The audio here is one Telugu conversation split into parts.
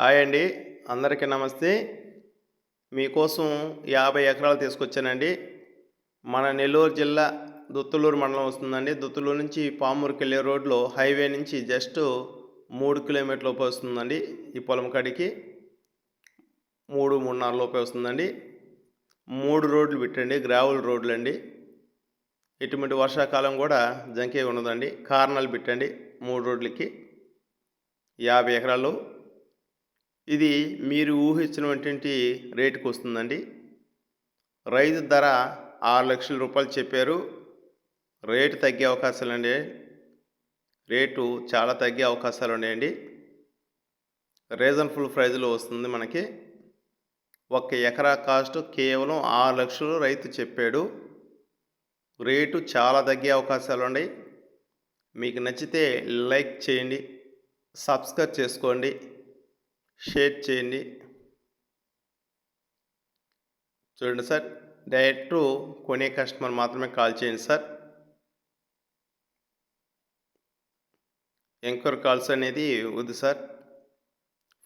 హాయ్ అండి. అందరికీ నమస్తే. మీకోసం యాభై ఎకరాలు తీసుకొచ్చానండి. మన నెల్లూరు జిల్లా దుత్తులూరు మండలం వస్తుందండి. దుత్తులూరు నుంచి పామూరుకి వెళ్ళే రోడ్లో హైవే నుంచి జస్ట్ మూడు కిలోమీటర్ లోపే వస్తుందండి. ఈ పొలం కాడికి మూడు మూడున్నర లోపే వస్తుందండి. మూడు రోడ్లు పెట్టండి. గ్రావెల్ రోడ్లు అండి ఇటువంటి వర్షాకాలం కూడా జంకే ఉండదండి. కార్నల్ పెట్టండి. మూడు రోడ్లకి యాభై ఎకరాలు ఇది మీరు ఊహించినటువంటి రేటుకు వస్తుందండి. రైతు ధర ఆరు లక్షల రూపాయలు చెప్పారు. రేటు తగ్గే అవకాశాలు అండి. రేటు చాలా తగ్గే అవకాశాలు ఉన్నాయండి. రీజన్ఫుల్ ప్రైజ్లో వస్తుంది మనకి. ఒక ఎకరా కాస్ట్ కేవలం ఆరు లక్షలు రైతు చెప్పాడు. రేటు చాలా తగ్గే అవకాశాలు ఉన్నాయి. మీకు నచ్చితే లైక్ చేయండి. సబ్స్క్రైబ్ చేసుకోండి. షేర్ చేయండి. చూడండి సార్ డైరెక్ట్ కొనే కస్టమర్ మాత్రమే కాల్ చేయండి సార్. ఎంక్వైరీ కాల్స్ అనేది వద్దు సార్.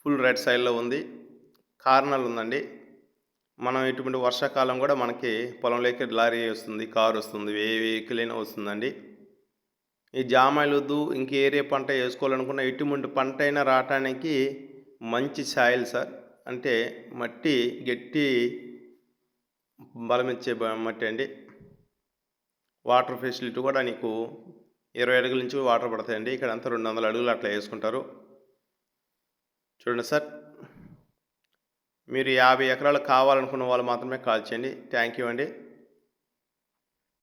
ఫుల్ రెడ్ సైడ్లో ఉంది. కారణాలు ఉందండి. మనం ఇటువంటి వర్షాకాలం కూడా మనకి పొలంలోకి లారీ వస్తుంది కారు వస్తుంది ఏ వెహికల్ అయినా వస్తుందండి. ఈ జామాయిలు వద్దు ఇంకే ఏరియా పంట వేసుకోవాలనుకున్న ఇటువంటి పంట అయినా రావటానికి మంచి సాయిల్ సార్. అంటే మట్టి గట్టి బలమిచ్చే మట్టి అండి. వాటర్ ఫెసిలిటీ కూడా నీకు ఇరవై అడుగుల నుంచి వాటర్ పడతాయండి. ఇక్కడ అంతా రెండు వందల అడుగులు అట్లా వేసుకుంటారు. చూడండి సార్. మీరు యాభై ఎకరాలు కావాలనుకున్న వాళ్ళు మాత్రమే కాల్ చేయండి. థ్యాంక్ యూ అండి.